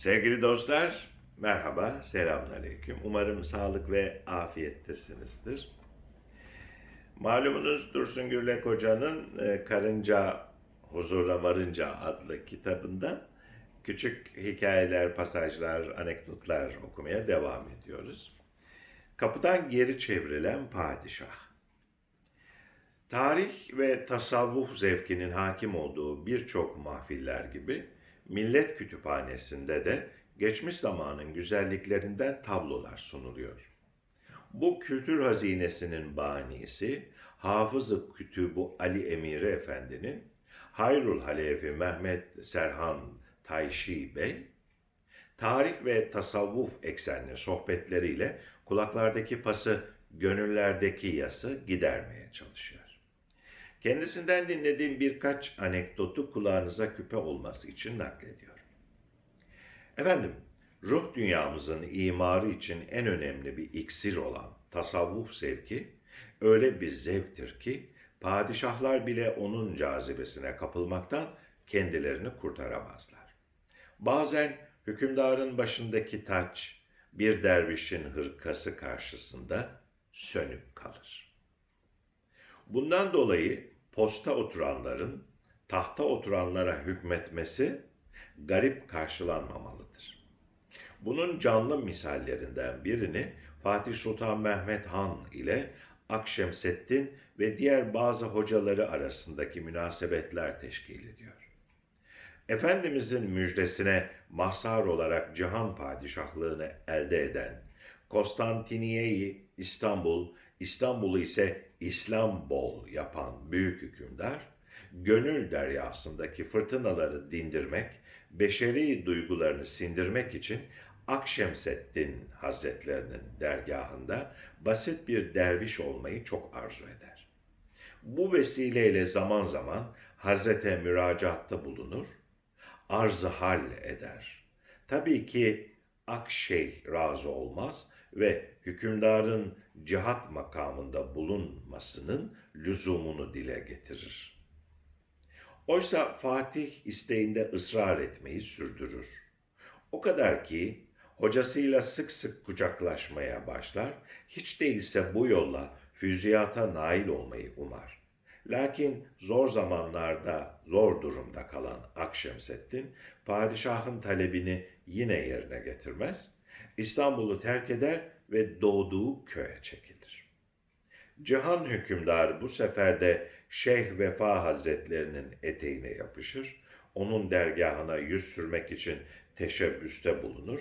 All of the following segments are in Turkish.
Sevgili dostlar, merhaba, selamünaleyküm. Umarım sağlık ve afiyettesinizdir. Malumunuz Dursun Gürlek Hoca'nın e, Karınca Huzura Varınca adlı kitabından küçük hikayeler, pasajlar, anekdotlar okumaya devam ediyoruz. Kapıdan geri çevrilen padişah. Tarih ve tasavvuf zevkinin hakim olduğu birçok mahfiller gibi Millet Kütüphanesi'nde de geçmiş zamanın güzelliklerinden tablolar sunuluyor. Bu kültür hazinesinin banisi Hafız-ı Kütübü Ali Emiri Efendi'nin Hayrul Halefi Mehmet Serhan Tayşi Bey, tarih ve tasavvuf eksenli sohbetleriyle kulaklardaki pası, gönüllerdeki yası gidermeye çalışıyor. Kendisinden dinlediğim birkaç anekdotu kulağınıza küpe olması için naklediyorum. Efendim, ruh dünyamızın imarı için en önemli bir iksir olan tasavvuf zevki öyle bir zevktir ki padişahlar bile onun cazibesine kapılmaktan kendilerini kurtaramazlar. Bazen hükümdarın başındaki taç bir dervişin hırkası karşısında sönük kalır. Bundan dolayı posta oturanların tahta oturanlara hükmetmesi garip karşılanmamalıdır. Bunun canlı misallerinden birini Fatih Sultan Mehmet Han ile Akşemseddin ve diğer bazı hocaları arasındaki münasebetler teşkil ediyor. Efendimizin müjdesine mazhar olarak cihan padişahlığını elde eden Konstantiniye'yi İstanbul, İstanbul'u ise İslambol yapan büyük hükümdar, gönül deryasındaki fırtınaları dindirmek, beşeri duygularını sindirmek için Akşemseddin Hazretlerinin dergahında basit bir derviş olmayı çok arzu eder. Bu vesileyle zaman zaman Hazrete müracaatta bulunur, arz hal eder. Tabii ki Akşeyh razı olmaz ve hükümdarın cihat makamında bulunmasının lüzumunu dile getirir. Oysa Fatih isteğinde ısrar etmeyi sürdürür. O kadar ki hocasıyla sık sık kucaklaşmaya başlar, hiç değilse bu yolla füziyata nail olmayı umar. Lakin zor zamanlarda zor durumda kalan Akşemseddin, padişahın talebini yine yerine getirmez, İstanbul'u terk eder ve doğduğu köye çekilir. Cihan hükümdarı bu sefer de Şeyh Vefa Hazretlerinin eteğine yapışır, onun dergahına yüz sürmek için teşebbüste bulunur.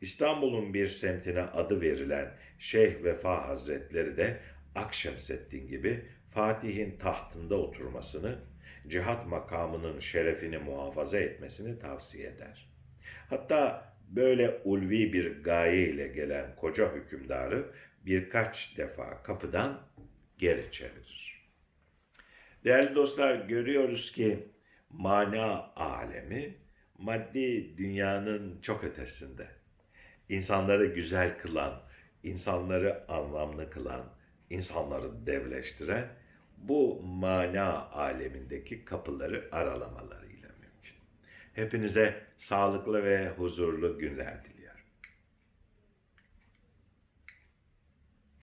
İstanbul'un bir semtine adı verilen Şeyh Vefa Hazretleri de Akşemseddin gibi Fatih'in tahtında oturmasını, cihat makamının şerefini muhafaza etmesini tavsiye eder. Hatta böyle ulvi bir gaye ile gelen koca hükümdarı birkaç defa kapıdan geri çevirir. Değerli dostlar görüyoruz ki mana alemi maddi dünyanın çok ötesinde. İnsanları güzel kılan, insanları anlamlı kılan, insanları devleştiren bu mana alemindeki kapıları aralamalarıyla mümkün. Hepinize sağlıklı ve huzurlu günler diliyorum.